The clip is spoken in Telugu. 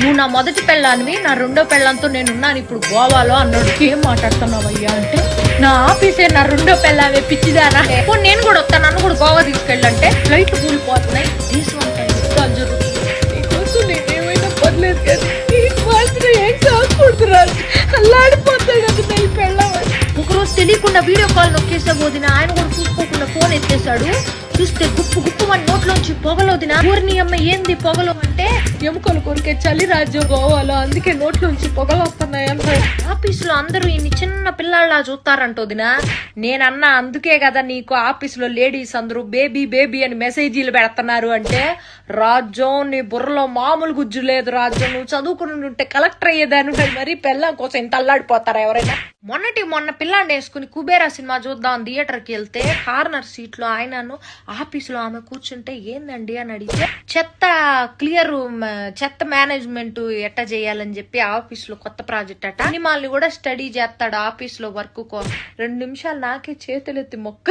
నువ్వు నా మొదటి పెళ్ళానివి నా రెండో పెళ్ళంతో నేను ఉన్నాను ఇప్పుడు గోవాలో అన్నాడు. ఏం మాట్లాడుతున్నావు అయ్యా అంటే నా ఆఫీసే నా రెండో పెళ్ళావే పిచ్చిదానా. ఇప్పుడు నేను కూడా వస్తాను నన్ను కూడా గోవా తీసుకెళ్ళంటే. ఫ్లైట్ కూలిపోతున్నాయి. దేశం అంతా యుద్ధాలు జరుగుతున్నాయి నేనేమైనా పర్లేదు కానీ నీకు వీడియో కాల్ నొక్కేసా పోదిన ఆయన కూడా చూసుకోకుండా ఫోన్ ఎత్తేసాడు చూస్తే గుప్పు గుప్పు మన నోట్లోంచి పొగలోదిన ఊరిని అమ్మ ఏంది పొగలు అంటే? ఎముకలు కొరికే చలి రాజ్యం గోవాలో. అందుకే నోట్లోంచి పొగలు ఆఫీసులో అందరూ ఇన్ని చిన్న పిల్లల్లా చూస్తారంటోదిన నేనన్నా అందుకే కదా నీకు ఆఫీసులో లేడీస్ అందరూ బేబీ బేబీ అని మెసేజీలు పెడుతున్నారు అంటే రాజ్యం నీ బుర్రలో మామూలు గుజ్జు లేదు రాజ్యం నువ్వు చదువుకుని ఉంటే కలెక్టర్ అయ్యేదాన్ని మరీ పిల్లం కోసం ఇంత అల్లాడిపోతారా ఎవరైనా? మొన్నటి మొన్న పిల్లాన్ని వేసుకుని కుబేరా సినిమా చూద్దాం థియేటర్కి వెళ్తే కార్నర్ సీట్లో ఆయనను ఆఫీసులో ఆమె కూర్చుంటే ఏందండి అని అడిగితే చెత్త క్లియర్ చెత్త మేనేజ్మెంట్ ఎట్ట చేయాలని చెప్పి ఆఫీస్లో కొత్త ప్రాజెక్ట్ అట. సినిమాల్ని కూడా స్టడీ చేస్తాడు ఆఫీస్లో వర్క్ కో రెండు నిమిషాలు నాకే చేతులెత్తి మొక్క